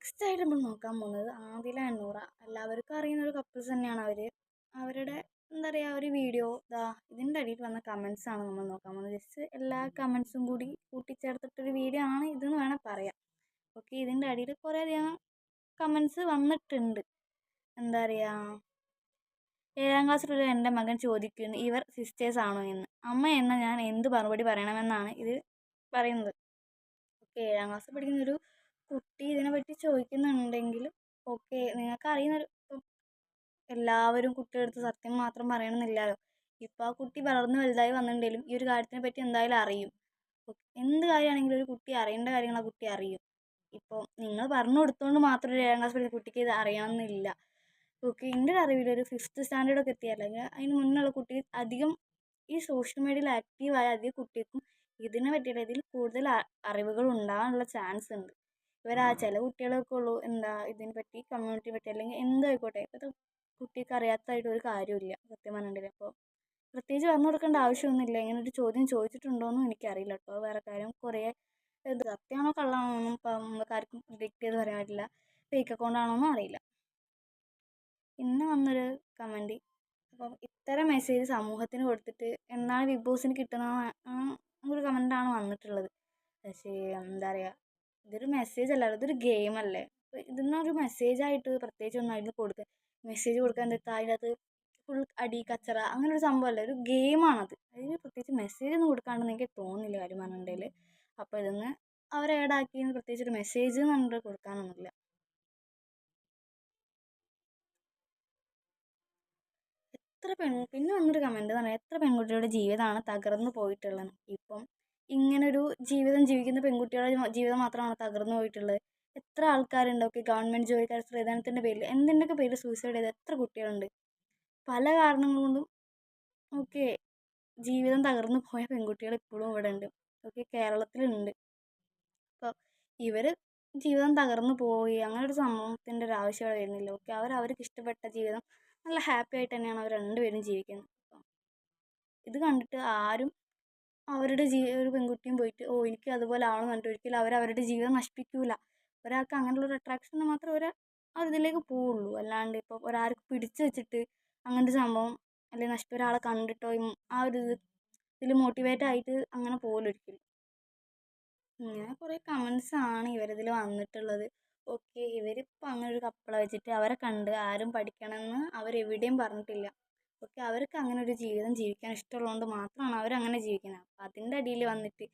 Next ആയിട്ട് നമ്മൾ നോക്കാൻ പോകുന്നത് ആദില അന്നൂറ. എല്ലാവർക്കും അറിയുന്ന ഒരു കപ്പിൾസ് തന്നെയാണ് അവർ അവരുടെ എന്താ പറയുക ഒരു വീഡിയോ ഇതാ ഇതിന്റെ അടിയിൽ വന്ന കമൻസ് ആണ് നമ്മൾ നോക്കാൻ പോകുന്നത് ജസ്റ്റ് എല്ലാ കമൻസും കൂടി കൂട്ടിച്ചേർത്തിട്ടൊരു വീഡിയോ ആണ് ഇതെന്ന് വേണേൽ പറയാം. ഓക്കെ ഇതിന്റെ അടിയിൽ കുറേ കുറേയധികം കമൻസ് വന്നിട്ടുണ്ട്. എന്താ പറയുക ഏഴാം ക്ലാസ്സിലുള്ള എന്റെ മകൻ ചോദിക്കുന്നു ഇവർ സിസ്റ്റേഴ്സ് ആണോ എന്ന്? അമ്മ എന്ന ഞാൻ എന്ത് മറുപടി പറയണമെന്നാണ് ഇത് പറയുന്നത്. ഓക്കെ ഏഴാം ക്ലാസ് പഠിക്കുന്ന ഒരു കുട്ടി ഇതിനെപ്പറ്റി ചോദിക്കുന്നുണ്ടെങ്കിലും ഓക്കെ നിങ്ങൾക്ക് അറിയുന്നൊരു ഇപ്പം എല്ലാവരും കുട്ടിയുടെ അടുത്ത് സത്യം മാത്രം പറയണമെന്നില്ലല്ലോ ഇപ്പോൾ ആ കുട്ടി വളർന്ന് വലുതായി വന്നിട്ടുണ്ടെങ്കിലും ഈ ഒരു കാര്യത്തിനെ പറ്റി എന്തായാലും അറിയും. എന്ത് കാര്യമാണെങ്കിലും ഒരു കുട്ടി അറിയേണ്ട കാര്യങ്ങൾ ആ കുട്ടി അറിയും. ഇപ്പോൾ നിങ്ങൾ പറഞ്ഞു കൊടുത്തുകൊണ്ട് മാത്രം ഒരു ഏഴാം ക്ലാസ് പഠിക്കുന്ന കുട്ടിക്ക് ഇത് അറിയണമെന്നില്ല. ഓക്കെ എന്റെ ഒരു അറിവിൽ ഒരു ഫിഫ്ത്ത് സ്റ്റാൻഡേർഡൊക്കെ എത്തിയ അതിന് മുന്നുള്ള കുട്ടി അധികം ഈ സോഷ്യൽ മീഡിയയിൽ ആക്റ്റീവായ അധികം കുട്ടികൾക്കും ഇതിനെ പറ്റിയിട്ട് ഇതിൽ കൂടുതൽ അറിവുകൾ ഉണ്ടാകാനുള്ള ചാൻസ് ഉണ്ട്. ഇവരാ ചില കുട്ടികളൊക്കെ ഉള്ളൂ. എന്താ ഇതിനെ പറ്റി കമ്മ്യൂണിറ്റിയെ പറ്റി അല്ലെങ്കിൽ എന്തായിക്കോട്ടെ. ഇപ്പോഴത്തെ കുട്ടിക്ക് അറിയാത്തതായിട്ട് ഒരു കാര്യമില്ല സത്യം പറഞ്ഞിട്ടുണ്ടെങ്കിൽ. അപ്പോൾ പ്രത്യേകിച്ച് പറഞ്ഞു കൊടുക്കേണ്ട ആവശ്യമൊന്നുമില്ല. ഇങ്ങനെ ഒരു ചോദ്യം ചോദിച്ചിട്ടുണ്ടോയെന്നും എനിക്കറിയില്ല കേട്ടോ. വേറെ കാര്യം. കുറേ ഇത് സത്യമാണോ കള്ളമാണോ ഒന്നും ഇപ്പം നമുക്ക് ആർക്കും പ്രിഡിക്റ്റ് ചെയ്ത് പറയാൻ പറ്റില്ല. ഫേക്ക് അക്കൗണ്ട് ആണോന്നും അറിയില്ല. പിന്നെ വന്നൊരു കമന്റ് അപ്പം ഇത്തരം മെസ്സേജ് സമൂഹത്തിന് കൊടുത്തിട്ട് എന്നാണ് ബിഗ് ബോസിന് കിട്ടുന്ന ഒരു കമന്റാണ് വന്നിട്ടുള്ളത്. പക്ഷേ എന്താ പറയുക ഇതൊരു മെസ്സേജ് അല്ല ഇതൊരു ഗെയിം അല്ലേ? അപ്പോൾ ഇതിനൊരു മെസ്സേജായിട്ട് പ്രത്യേകിച്ചൊന്നും അതിൽ കൊടുക്കുക മെസ്സേജ് കൊടുക്കാൻ എന്താ അതിനകത്ത് ഫുൾ അടി കച്ചറ അങ്ങനെ ഒരു സംഭവമല്ല ഒരു ഗെയിമാണത് അതിന് പ്രത്യേകിച്ച് മെസ്സേജ് ഒന്നും കൊടുക്കാണ്ടെന്ന് എനിക്ക് തോന്നുന്നില്ല കാര്യം പറഞ്ഞിട്ടുണ്ടെങ്കിൽ അപ്പോൾ ഇതിന്ന് അവർ ആഡാക്കിയെന്ന് പ്രത്യേകിച്ച് ഒരു മെസ്സേജ് പറഞ്ഞിട്ട് കൊടുക്കാനൊന്നുമില്ല. എത്ര പെൺ പിന്നെ വന്നൊരു കമന്റ് എന്ന് പറഞ്ഞാൽ എത്ര പെൺകുട്ടികളുടെ ജീവിതമാണ് തകർന്നു പോയിട്ടുള്ളത്. ഇപ്പം ഇങ്ങനൊരു ജീവിതം ജീവിക്കുന്ന പെൺകുട്ടികളുടെ ജീവിതം മാത്രമാണ് തകർന്നു പോയിട്ടുള്ളത്. എത്ര ആൾക്കാരുണ്ട് ഓക്കെ ഗവൺമെന്റ് ജോലിക്കാർ സ്ത്രീധനത്തിന്റെ പേരിൽ എന്തിന്റെയൊക്കെ പേരിൽ സൂയിസൈഡ് ചെയ്ത എത്ര കുട്ടികളുണ്ട്? പല കാരണങ്ങൾ കൊണ്ടും ഓക്കെ ജീവിതം തകർന്നു പോയ പെൺകുട്ടികൾ ഇപ്പോഴും ഇവിടെ ഉണ്ട് ഓക്കെ കേരളത്തിലുണ്ട്. അപ്പോൾ ഇവർ ജീവിതം തകർന്നു പോയി. അങ്ങനെ ഒരു സംഭവത്തിന്റെ ഒരു ആവശ്യം അവിടെ വരുന്നില്ല. ഓക്കെ അവർ അവർക്ക് ഇഷ്ടപ്പെട്ട ജീവിതം നല്ല ഹാപ്പി ആയിട്ട് തന്നെയാണ് അവർ രണ്ടുപേരും ജീവിക്കുന്നത്. ഇത് കണ്ടിട്ട് ആരും അവരുടെ ജീ ഒരു പെൺകുട്ടിയും പോയിട്ട് ഓ എനിക്ക് അതുപോലെ ആവണം പറഞ്ഞിട്ട് ഒരിക്കലും അവർ അവരുടെ ജീവിതം നശിപ്പിക്കില്ല ഒരാൾക്ക് അങ്ങനെയുള്ളൊരു അട്രാക്ഷന് മാത്രമേ ഒരു ആ ഇതിലേക്ക് പോവുള്ളൂ. അല്ലാണ്ട് ഇപ്പോൾ ഒരാൾക്ക് പിടിച്ചു വെച്ചിട്ട് അങ്ങനത്തെ സംഭവം അല്ലെങ്കിൽ നശിപ്പ ഒരാളെ കണ്ടിട്ടോ ആ ഒരു ഇത് ഇതിൽ മോട്ടിവേറ്റ് ആയിട്ട് അങ്ങനെ പോകില്ല ഒരിക്കലും. ഇങ്ങനെ കുറേ കമൻസ് ആണ് ഇവരിതിൽ വന്നിട്ടുള്ളത്. ഓക്കെ ഇവരിപ്പോൾ അങ്ങനെ ഒരു കപ്പിളെ വെച്ചിട്ട് അവരെ കണ്ട് ആരും പഠിക്കണമെന്ന് അവരെവിടെയും പറഞ്ഞിട്ടില്ല. ഓക്കെ അവർക്ക് അങ്ങനെ ഒരു ജീവിതം ജീവിക്കാൻ ഇഷ്ടമുള്ളതുകൊണ്ട് മാത്രമാണ് അവരങ്ങനെ ജീവിക്കുന്നത് അപ്പം അതിന്റെ അടിയിൽ വന്നിട്ട്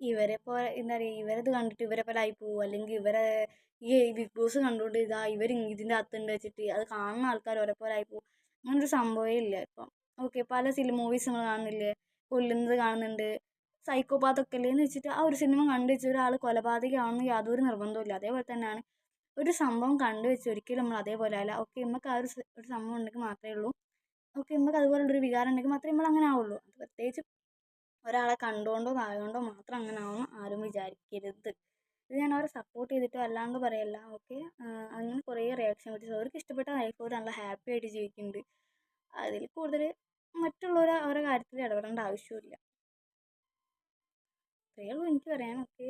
ഇവരെ പോലെ എന്താ പറയുക ഇവരത് കണ്ടിട്ട് ഇവരെ പോലെ ആയി പോകും അല്ലെങ്കിൽ ഇവരെ ഈ ബിഗ് ബോസ് കണ്ടുകൊണ്ട് ഇതാ ഇവർ ഇതിന്റെ അകത്തുണ്ട് വെച്ചിട്ട് അത് കാണുന്ന ആൾക്കാർ ഒരേ പോലെ ആയി പോകും അങ്ങനൊരു സംഭവമേ ഇല്ല ഇപ്പം. ഓക്കെ പല സിനിമ മൂവീസ് നമ്മൾ കാണുന്നില്ലേ? കൊല്ലുന്നത് കാണുന്നുണ്ട്. സൈക്കോപാത്തൊക്കെ അല്ലേ എന്ന് വെച്ചിട്ട് ആ ഒരു സിനിമ കണ്ടു വെച്ച് ഒരാൾ കൊലപാതകമാണെന്ന് യാതൊരു നിർബന്ധവും അതേപോലെ തന്നെയാണ് ഒരു സംഭവം കണ്ടു വെച്ച് ഒരിക്കലും നമ്മൾ അതേപോലെ അല്ല. ഓക്കെ നമുക്ക് ആ ഒരു ഒരു സംഭവം ഉണ്ടെങ്കിൽ മാത്രമേ ഉള്ളൂ. ഓക്കെ നമുക്ക് അതുപോലുള്ളൊരു വികാരം ഉണ്ടെങ്കിൽ മാത്രമേ നമ്മൾ അങ്ങനെ ആവുള്ളൂ. അത് പ്രത്യേകിച്ച് ഒരാളെ കണ്ടുകൊണ്ടോ ആയതുകൊണ്ടോ മാത്രം അങ്ങനെ ആവുന്ന ആരും വിചാരിക്കരുത്. ഇത് ഞാൻ അവരെ സപ്പോർട്ട് ചെയ്തിട്ടോ അല്ലാണ്ട് പറയല്ല. ഓക്കെ അങ്ങനെ കുറേ റിയാക്ഷൻ വീഡിയോസ് അവർക്ക് ഇഷ്ടപ്പെട്ട ലൈഫ് അവർ നല്ല ഹാപ്പി ആയിട്ട് ജീവിക്കുന്നുണ്ട്. അതിൽ കൂടുതൽ മറ്റുള്ളവരെ അവരുടെ കാര്യത്തിൽ ഇടപെടേണ്ട ആവശ്യമില്ല. ഇത്രയേ ഉള്ളൂ എനിക്ക് പറയാൻ. ഓക്കെ